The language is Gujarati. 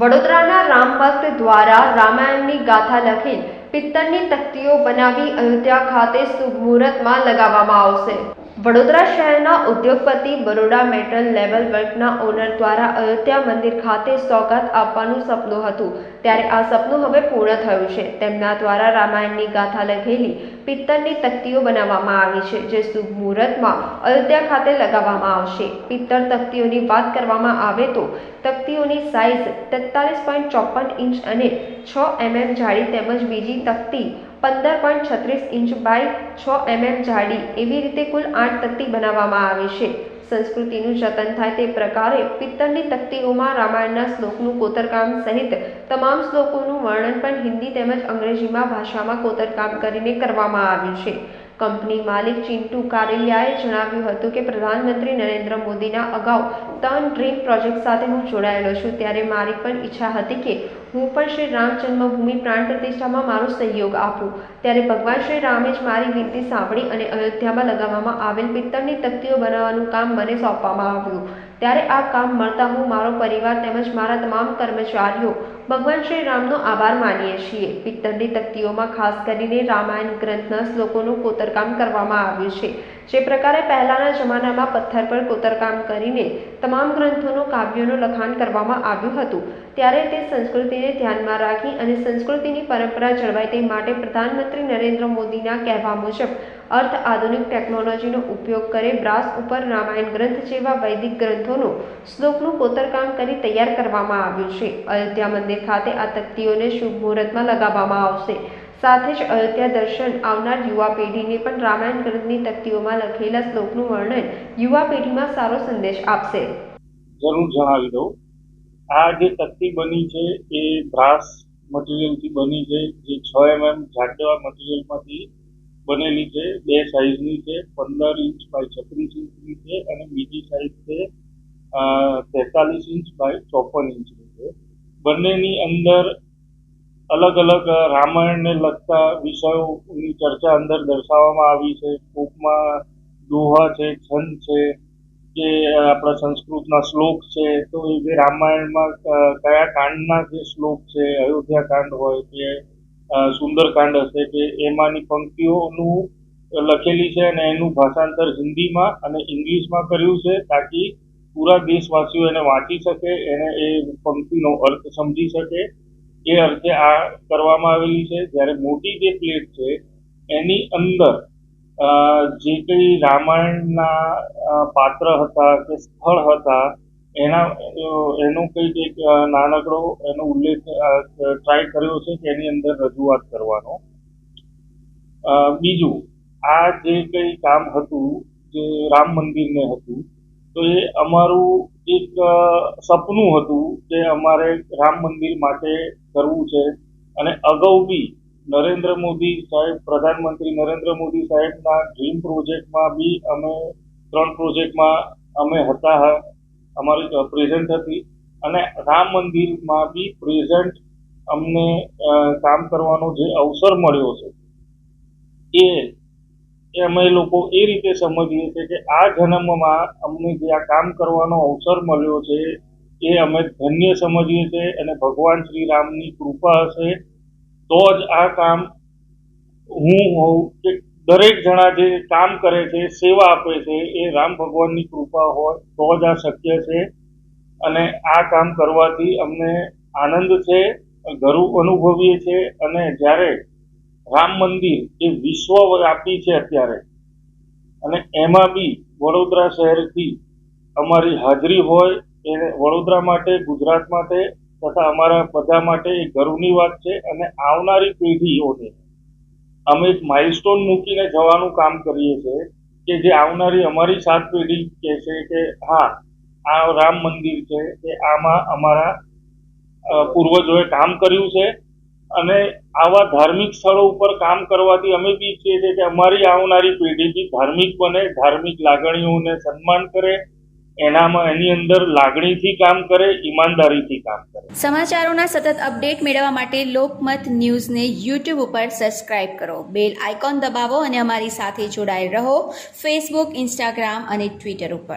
વડોદરાના રામભક્ત દ્વારા રામાયણની ગાથા લખેલ પિત્તળની તકતીઓ બનાવી અયોધ્યા ખાતે મુહૂર્તમાં લગાવવામાં આવશે. વડોદરા શહેરના ઉદ્યોગપતિ બરોડા મેટલ લેવલ વર્કના ઓનર દ્વારા અયોધ્યા મંદિર ખાતે સોગાત આપવાનું સપનું હતું. ત્યારે આ સપનું હવે પૂર્ણ થયું છે. તેમના દ્વારા રામાયણની ગાથા લખેલી પિત્તળની તકતીઓ બનાવવામાં આવી છે, જે શુભ મુહૂર્તમાં અયોધ્યા ખાતે લગાવવામાં આવશે. પિત્તળ તકતીઓની વાત કરવામાં આવે તો તકતીઓની સાઇઝ તેતાલીસ પોઈન્ટ ચોપન ઇંચ અને છ એમએમ જાડી તેમજ બીજી તકતી પંદર પોઈન્ટ છત્રીસ ઇંચ બાય છ એમએમ જાડી એવી રીતે કુલ આઠ તકતી બનાવવામાં આવી છે. સંસ્કૃતિનું જતન થાય તે પ્રકારે પિત્તળની તકતીઓમાં રામાયણના શ્લોકનું કોતરકામ સહિત તમામ શ્લોકોનું વર્ણન પણ હિન્દી તેમજ અંગ્રેજીમાં ભાષામાં કોતરકામ કરીને કરવામાં આવ્યું છે. કંપની માલિક ચિન્ટુ કારેલિયાએ જણાવ્યું હતું કે પ્રધાનમંત્રી નરેન્દ્ર મોદીના અગાઉ ત્રણ ડ્રીમ પ્રોજેક્ટ સાથે હું જોડાયેલો છું. ત્યારે મારી પણ ઈચ્છા હતી કે હું પણ શ્રી રામ જન્મભૂમિ પ્રાણ પ્રતિષ્ઠામાં મારો સહયોગ આપું. ત્યારે ભગવાન શ્રી રામે જ મારી વિનંતી સાંભળી અને અયોધ્યામાં લગાવવામાં આવેલ પિત્તળની તકતીઓ બનાવવાનું કામ મને સોંપવામાં આવ્યું. ત્યારે આ કામ મળતા હું મારો પરિવાર તેમજ મારા તમામ કર્મચારીઓ ભગવાન શ્રી રામનો આભાર માનીએ છીએ. પિત્તળની તકતીઓમાં ખાસ કરીને રામાયણ ગ્રંથના શ્લોકોનું કોતરકામ કરવામાં આવ્યું છે. જે પ્રકારે પહેલાંના જમાનામાં પથ્થર પર કોતરકામ કરીને તમામ ગ્રંથોનું કાવ્યોનું લખાણ કરવામાં આવ્યું હતું. ત્યારે તે સંસ્કૃતિને ધ્યાનમાં રાખી અને સંસ્કૃતિની પરંપરા જળવાય તે માટે પ્રધાનમંત્રી નરેન્દ્ર મોદીના કહેવા મુજબ અર્થ આધુનિક ટેકનોલોજીનો ઉપયોગ કરે બ્રાસ ઉપર રામાયણ ગ્રંથ જેવા વૈદિક ગ્રંથોનું શ્લોકનું કોતરકામ કરી તૈયાર કરવામાં આવ્યું છે. અયોધ્યા મંદિર ખાતે આ તકતીઓને શુભ મુહૂર્તમાં લગાવવામાં આવશે. સાથે જ અયોધ્યા દર્શન આવનાર યુવા પેઢીને પણ રામાયણ ગ્રંથની તકતીઓમાં લખેલા શ્લોકનું વર્ણન યુવા પેઢીમાં સારો સંદેશ આપશે. જરૂર જણાવી દઉં. આ જે તકતી બની છે એ બ્રાસ મટીરિયલથી બની છે. જે છ એમએમ જાડેવા મટીરિયલમાંથી બનેલી છે. બે સાઇઝની છે. પંદર ઇંચ બાય છત્રીસ ઇંચની છે અને બીજી સાઇઝ છે તેતાલીસ ઇંચ બાય ચોપન ઇંચની છે. બંનેની અંદર અલગ અલગ રામાયણને લગતા વિષયોની ચર્ચા અંદર દર્શાવવામાં આવી છે. ટૂંકમાં દોહા છે, છંદ છે, કે આપણા સંસ્કૃતના શ્લોક છે. તો એ જે રામાયણમાં કયા કાંડના જે શ્લોક છે, અયોધ્યા કાંડ હોય કે સુંદરકાંડ હશે કે એમાંની પંક્તિઓનું લખેલી છે અને એનું ભાષાંતર હિન્દીમાં અને ઇંગ્લિશમાં કર્યું છે તાકી પૂરા દેશવાસીઓ એને વાંચી શકે, એને એ પંક્તિનો અર્થ સમજી શકે. એ અર્થે આ કરવામાં આવેલી છે, જ્યારે મોટી જે પ્લેટ છે, એની અંદર જે કંઈ રામાયણના પાત્ર હતા કે સ્થળ હતા એના, એનો કંઈક એક નાનકડો એનો ઉલ્લેખ ટ્રાય કર્યો છે કે એની અંદર રજૂઆત કરવાનો. બીજું, આ જે કંઈ કામ હતું, જે રામ મંદિરને હતું, તો એ અમારું એક સપનું હતું કે અમારે રામ મંદિર માટે કરવું છે. અને અગાઉ બી નરેન્દ્ર મોદી સાહેબ, પ્રધાનમંત્રી નરેન્દ્ર મોદી સાહેબના ડ્રીમ પ્રોજેક્ટમાં બી અમે, ત્રણ પ્રોજેક્ટમાં અમે હતા. અમારી પ્રેઝન્ટ હતી અને રામ મંદિરમાં બી પ્રેઝન્ટ અમને કામ કરવાનો જે અવસર મળ્યો છે એ અમે લોકો એ રીતે સમજીએ છીએ કે આ જન્મમાં અમને જે આ કામ કરવાનો અવસર મળ્યો છે, એ અમે ધન્ય સમજીએ છીએ અને ભગવાન શ્રી રામની કૃપા હશે, તો જ આ કામ હું હોઉં કે દરેક જણા જે કામ કરે છે, સેવા આપે છે, એ રામ ભગવાનની કૃપા હોય, તો જ આ શક્ય છે. અને આ કામ કરવાથી અમને આનંદ છે, ગર્વ અનુભવીએ છીએ અને જ્યારે રામ મંદિર એ વિશ્વવ્યાપી છે અત્યારે, અને એમાં બી વડોદરા શહેરથી અમારી હાજરી હોય, એ વડોદરા માટે, ગુજરાત માટે, તથા અમારા બધા માટે એ ગર્વની વાત છે. અને આવનારી પેઢીઓને અમે એક માઇલસ્ટોન મૂકીને જવાનું કામ કરીએ છીએ કે જે આવનારી અમારી સાત પેઢી કહેશે કે હા, આ રામ મંદિર છે કે આમાં અમારા પૂર્વજોએ કામ કર્યું છે અને આવા ધાર્મિક સ્થળો ઉપર કામ કરવાથી અમે બી ઈચ્છીએ છીએ કે અમારી આવનારી પેઢી બી ધાર્મિક બને, ધાર્મિક લાગણીઓને સન્માન કરે એનામાં એની અંદર લાગણીથી કામ કરે, ઈમાનદારીથી કામ કરે. સમાચારોના સતત અપડેટ મેળવવા માટે લોકમત ન્યૂઝને યુટ્યુબ ઉપર સબસ્ક્રાઇબ કરો. બેલ આઇકોન દબાવો અને અમારી સાથે જોડાયેલ રહો ફેસબુક, ઇન્સ્ટાગ્રામ અને ટ્વિટર ઉપર.